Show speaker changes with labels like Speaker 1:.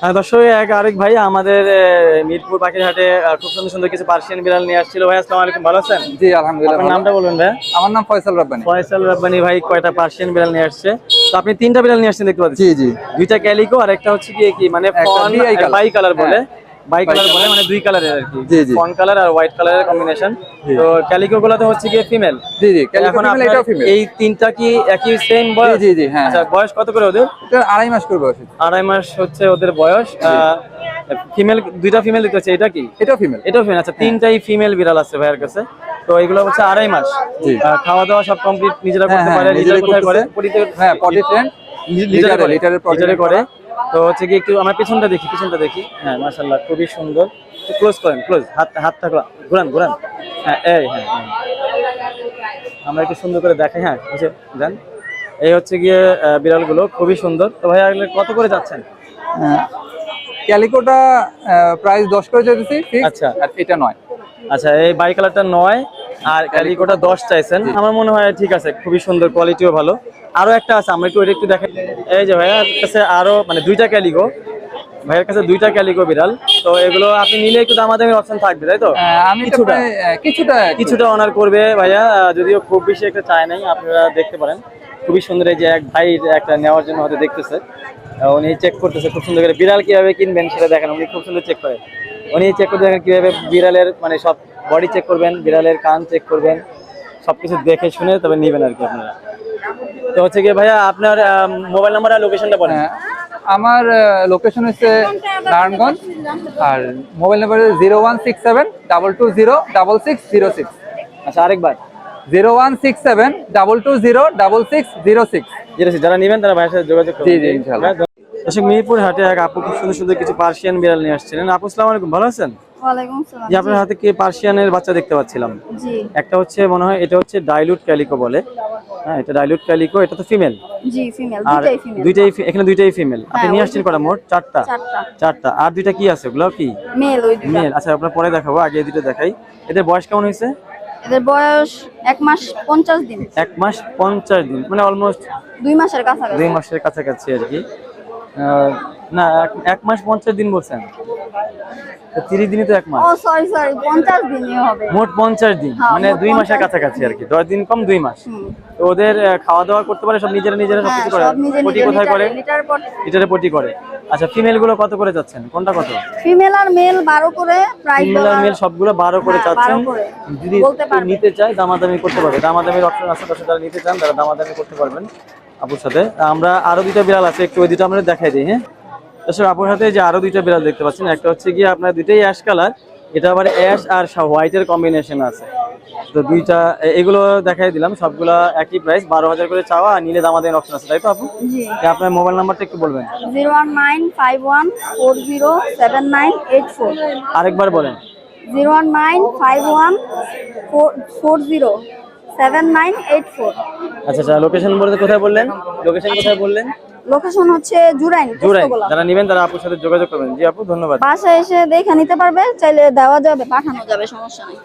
Speaker 1: হ্যাঁ দর্শক এক আরেক ভাই আমাদের মিরপুর পাখিরহাটে খুব সুন্দর সুন্দর কিছু পার্সিয়ান বিড়াল নিয়ে আসছিল। ভাই আসসালামু আলাইকুম ভালো আছেন?
Speaker 2: জি আলহামদুলিল্লাহ
Speaker 1: আপনার নামটা বলবেন ভাই।
Speaker 2: আমার নাম ফয়সাল রব্বানি।
Speaker 1: ফয়সাল রাব্বানি ভাই কয়টা পার্সিয়ান বিড়াল নিয়ে আসছে? তো আপনি তিনটা বিড়াল নিয়ে আসছেন দেখতে পাচ্ছি।
Speaker 2: জি জি।
Speaker 1: দুইটা ক্যালিকো আর একটা হচ্ছে কি কি মানে। বাই কালার বলে। Bi colour. বলে মানে দুই কালারের আর কি।
Speaker 2: জি, জি।
Speaker 1: ফন কালার আর হোয়াইট কালারের কম্বিনেশন তো ক্যালিকো গুলো তো হচ্ছে কি ফিমেল
Speaker 2: জি জি ক্যালিকো
Speaker 1: এখন
Speaker 2: এটাও ফিমেল
Speaker 1: এই তিনটা কি একই সেম বয়স?
Speaker 2: জি জি হ্যাঁ।
Speaker 1: আচ্ছা বয়স কত করে ওদের?
Speaker 2: এটা আড়াই মাস করবে ওষুধ
Speaker 1: আড়াই মাস হচ্ছে ওদের বয়স। ফিমেল দুইটা ফিমেল দিতে হচ্ছে এটা কি?
Speaker 2: এটাও ফিমেল
Speaker 1: এটাও ফিমেল আচ্ছা তিনটাই ফিমেল বিড়াল আছে ভাইয়ের কাছে। তো এগুলো হচ্ছে আড়াই মাস। খাওয়া দাওয়া সব কমপ্লিট নিজেরা
Speaker 2: হ্যাঁ,
Speaker 1: করতে
Speaker 2: হ্যাঁ,
Speaker 1: পারে নিজেরা করে? পটিতে
Speaker 2: হ্যাঁ পটি ট্রেন
Speaker 1: লিটারে করে। তো হচ্ছে কি একটু আমার পেছনটা দেখি পেছনটা দেখি। হ্যাঁ মাশাআল্লাহ খুবই সুন্দর। ক্লোজ করেন ক্লোজ হাত হাতটা ঘোরা- ঘোরান ঘোরান। হ্যাঁ এই হ্যাঁ। আমরা একটু সুন্দর করে দেখাই হ্যাঁ বুঝে দেন। এই হচ্ছে গিয়ে আহ, বিড়ালগুলো খুবই সুন্দর। তো ভাই এগুলো কত করে যাচ্ছেন?
Speaker 2: ক্যালিকোটা প্রাইস দশ করে ঠিক
Speaker 1: আচ্ছা।
Speaker 2: আর এটা নয়।
Speaker 1: আচ্ছা এই বাই কালারটা নয় আর ক্যালিকোটা দশ চাইছেন। আমার মনে হয় ঠিক আছে খুবই সুন্দর কোয়ালিটিও ভালো। আরও একটা আছে আমরা একটু ওইটা একটু দেখাই। এই যে ভাইয়ার কাছে আরও মানে দুইটা ক্যালিকো ভাইয়ের কাছে দুইটা ক্যালিকো বিড়াল। তো এগুলো আপনি নিলে একটু দামাদামি অপশন থাকবে তাই তো?
Speaker 2: আমি
Speaker 1: কিছুটা।
Speaker 2: কিছুটা
Speaker 1: কিছুটা অনার করবে ভাইয়া যদিও খুব বেশি একটা চায় নাই আপনারা দেখতে পারেন। খুবই সুন্দর এই যে এক ভাই একটা নেওয়ার জন্য হয়তো দেখতেছে। উনি চেক করতেছে খুব সুন্দর করে। বিড়াল কীভাবে কিনবেন সেটা দেখেন উনি খুব সুন্দর চেক করে। উনি চেক করতে দেখেন কীভাবে বিড়ালের মানে সব বডি চেক করবেন বিড়ালের কান চেক করবেন সবকিছু দেখে শুনে তবে নেবেন আর কি আপনারা। তো হচ্ছে কি ভাইয়া আপনার মোবাইল নাম্বার আর লোকেশনটা বলেন।
Speaker 2: হ্যাঁ, আমার লোকেশন হচ্ছে নারায়ণগঞ্জ আর mobile number zero one six seven double two zero double six zero six
Speaker 1: আচ্ছা আরেকবার।
Speaker 2: Zero one six seven double two zero double six zero six
Speaker 1: zero six যারা নেবেন তারা ভাইয়ের সাথে যোগাযোগ
Speaker 2: জি, জি, ইনশাআল্লাহ।
Speaker 1: দর্শক মিরপুর হাটে এক আপু খুব সুন্দর সুন্দর কিছু পার্সিয়ান বিড়াল নিয়ে আসছিলেন। আপু আসসালামু আলাইকুম ভালো আছেন?
Speaker 3: সালাম
Speaker 1: যে আপনার হাতে কি পার্সিয়ানের বাচ্চা দেখতে পাচ্ছিলাম? একটা হচ্ছে মনে হয় এটা হচ্ছে ডাইলুট ক্যালিকো বলে। হ্যাঁ এটা ডাইলুট ক্যালিকো এটা তো ফিমেল
Speaker 3: জি ফিমেল
Speaker 1: আর
Speaker 3: ফিমেল
Speaker 1: দুইটাই এখানে দুইটাই ফিমেল আপনি
Speaker 3: হ্যাঁ,
Speaker 1: নিয়ে আসছেন কটা? মোট চারটা?
Speaker 3: চারটা।
Speaker 1: আর দুইটা কি আছে? ওগুলো কি?
Speaker 3: মেল ওই দুটা
Speaker 1: মেল আচ্ছা আপনার পরে দেখাবো আগে দুটো দেখাই। এদের বয়স কেমন হয়েছে?
Speaker 3: এদের বয়স এক মাস পঞ্চাশ দিন।
Speaker 1: এক মাস পঞ্চাশ দিন। মানে অলমোস্ট
Speaker 3: দুই মাসের কাছাকাছি।
Speaker 1: দুই মাসের কাছাকাছি আর কি। না এক- মাস পঞ্চাশ দিন বলছেন। তিরিশ দিনই তো এক মাস।
Speaker 3: ও সরি সরি পঞ্চাশ দিনই হবে।
Speaker 1: মোট পঞ্চাশ দিন
Speaker 3: হ্যাঁ,
Speaker 1: মানে দুই মাসের কাছাকাছি আর কি দশ দিন কম দুই মাস। তো ওদের খাওয়া দাওয়া করতে পারে সব নিজেরা নিজেরা
Speaker 3: হ্যাঁ
Speaker 1: সবকিছু করে। পটি কোথায় করে?
Speaker 3: Litter
Speaker 1: potty. করে। আচ্ছা ফিমেলগুলো কত করে যাচ্ছেন? কোনটা কত?
Speaker 3: ফিমেল আর মেল বারো করে প্রাইস
Speaker 1: ফিমেল আর মেল সবগুলো বারো করে
Speaker 3: হ্যাঁ,
Speaker 1: চাচ্ছেন যদি। নিতে চায় দামাদামি করতে পারবে। দামাদামির অপশন আছে দশ যারা নিতে চান তারা দামাদামি করতে পারবেন আপুর সাথে। আমরা আরও দুইটা বিড়াল আছে একটু ওই দুটো আমরা দেখাই দিই হ্যাঁ? দর্শক আপুর সাথে যে আরও দুইটা বিড়াল দেখতে পাচ্ছেন একটা হচ্ছে গিয়ে আপনার দুইটাই অ্যাশ কালার এটা আবার অ্যাশ আর হোয়াইটের কম্বিনেশন আছে। তো দুইটা এগুলো দেখাই দিলাম সবগুলা একই প্রাইস বারো হাজার করে চাওয়া আর নিলে দামাদামির অপশন আছে তাই তো আপু? আপনার মোবাইল নাম্বারটা একটু বলবেন।
Speaker 3: Zero one nine five one four zero seven nine eight four.
Speaker 1: আরেকবার বলেন।
Speaker 3: Zero one nine five one four four zero seven nine eight four.
Speaker 1: আচ্ছা আচ্ছা লোকেশন বলতে কোথায় বললেন? লোকেশন কোথায় বললেন?
Speaker 3: লোকেশন হচ্ছে জুরাইন জুরাইন।
Speaker 1: যারা নেবেন তারা আপুর সাথে যোগাযোগ করবেন। জি আপু ধন্যবাদ।
Speaker 3: বাসায় এসে দেখে নিতে পারবে চাইলে দেওয়া যাবে পাঠানো যাবে সমস্যা নেই।